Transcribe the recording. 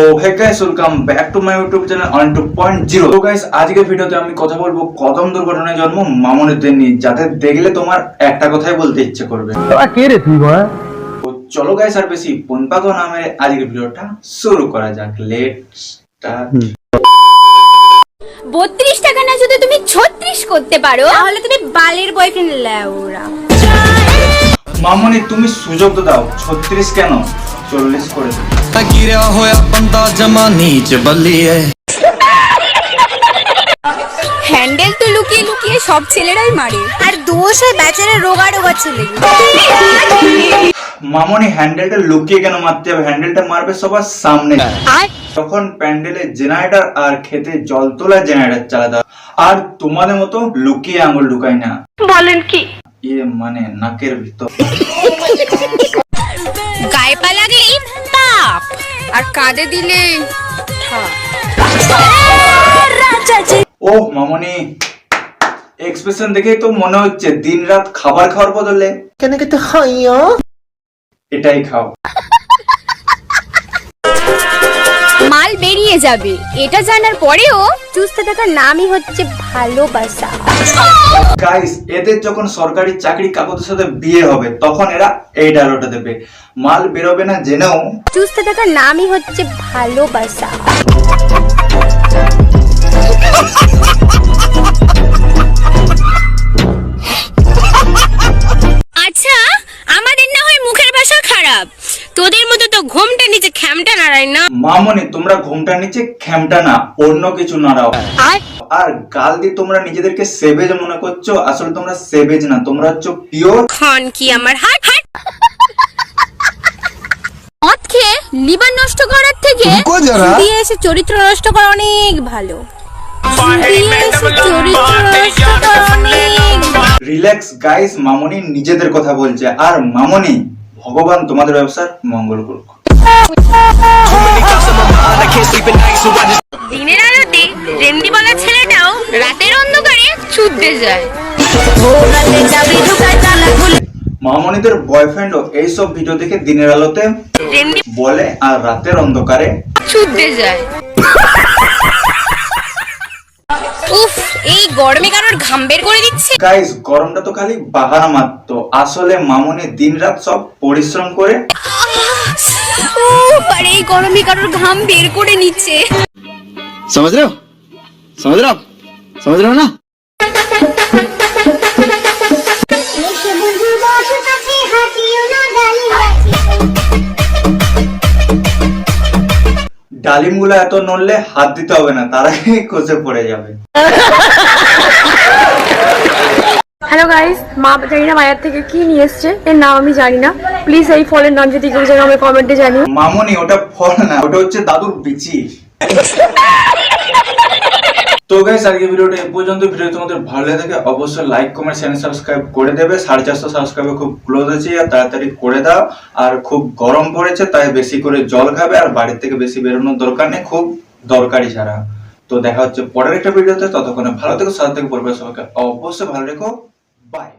তো hey guys welcome back to my YouTube channel on two point zero তো guys আজকের ভিডিওতে আমি কথা বলব কদম দুর্ঘটনায় জন্ম মামুনুদ্দিন নিয়ে যাতে দেখলে তোমার একটা কথাই বলতে ইচ্ছে করবে। তোরা কে রে তুই বল তো চলো গাইস আর বেশি পনপাত নামে আজকের ভিডিওটা শুরু করা যাক। লেট স্টার্ট বত্রিশ টাকা না যদি তুমি ছত্রিশ করতে পারো তাহলে তুমি বালের বয়ফ্রেন্ড মামনি তুমি সুযোগ তো দাও। ছত্রিশ কেন? চল্লিশ করে হ্যান্ডেল তো লুকিয়ে লুকিয়ে সব ছেলেরাই মারে। আর দোষ হয় রোগা রোগা ছেলে। মামনি হ্যান্ডেলটা লুকিয়ে কেন মারতে হবে? হ্যান্ডেলটা মারবে সবার সামনে। তখন প্যান্ডেলে জেনারেটর আর খেতে জল তোলা জেনারেটর চালা দাও আর তোমাদের মতো লুকিয়ে আঙুল ঢুকাই না। বলেন কি? ইয়ে মানে নাকের ভিতর। গায়ে পা লাগলেই পাপ আর কাঁধে দিলে ও মামনি এক্সপ্রেশন দেখেই তো মনে হচ্ছে দিন রাত খাবার খাওয়ার বদলে। কেন কি তো খাইয়া এটাই খাও। যাবে। এটা জানার পরেও চুষতে থাকার নামই হচ্ছে ভালোবাসা। গাইস এদের যখন সরকারি চাকরি কাগজের সাথে বিয়ে হবে তখন এরা এই ডায়লগটা দেবে। মাল বেরোবে না জেনেও। চুষতে থাকার নামই হচ্ছে ভালোবাসা। আচ্ছা আমাদের না হয় মুখের ভাষা খারাপ। তোদের মতো তো ঘুমটা নিচে খ্যামটা নাড়ায় না। মামনি তোমরা ঘুমটা নিচে খ্যামটা না অন্য কিছু নাড়াও। আর? গাল দিয়ে তোমরা নিজেদেরকে সেভেজ মনে করছ? আসলে তোমরা সেভেজ না তোমরা হচ্ছে পিওর। খন কি আমার হাট? হাট মদ খেয়ে লিভার নষ্ট করার থেকে রুকো যারা। দিয়ে এসে চরিত্র নষ্ট করা অনেক ভালো। দিয়ে এসে চরিত্র নষ্ট করা অনেক ভালো। রিল্যাক্স গাইস মামনি নিজেদের কথা বলছে। আর মামনি ভগবান তোমাদের ব্যবসার মঙ্গল করুক। দিনের আলোতে বলা ছেলেটাও রাতের অন্ধকারে ছুটতে যায়। মামনিদের বয়ফ্রেন্ডও এইসব ভিডিও দেখে দিনের আলোতে বলে আর রাতের অন্ধকারে ছুটতে যায়। উফ এই গরমে কারোর ঘাম বের করে দিচ্ছে? গাইস গরমটা তো খালি বাহানা মাত্র। আসলে মামুনি দিনরাত সব পরিশ্রম করে উফ আর এই গরমে কারোর ঘাম বের করে নিচ্ছে। समझ रहे हो? समझ रहे हो समझ ডালিমগুলো এত নড়লে হাত দিতে হবে না তারা খসে পড়ে যাবে। হ্যালো গাইস মা জানি না বাজার থেকে কি নিয়ে এসছে এর নাম আমি জানি না প্লিজ এই ফলের নাম যদি কেউ জানো আমার কমেন্টে জানিও। মামনি ওটা ফল না ওটা হচ্ছে দাদুর বিচি। তো গাইস আজকে ভিডিওটা এই পর্যন্ত। ভিডিও তোমাদের ভালো লাগে থাকে, অবশ্যই লাইক কমেন্ট চ্যানেল সাবস্ক্রাইব করে দেবে। সাড়ে চারশো সাবস্ক্রাইবে খুব ক্লোজ আছে আর তাড়াতাড়ি করে দাও। আর খুব গরম পড়েছে, তাই বেশি করে জল খাবে, আর বাড়ির থেকে বেশি বেরোনোর দরকার নেই, খুব দরকারি ছাড়া। তো দেখা হচ্ছে পরের একটা ভিডিওতে, ততক্ষণে ভালো থেকো, সাথে থেকে পরিবার সবাইকে অবশ্যই ভালো রেখো। বাই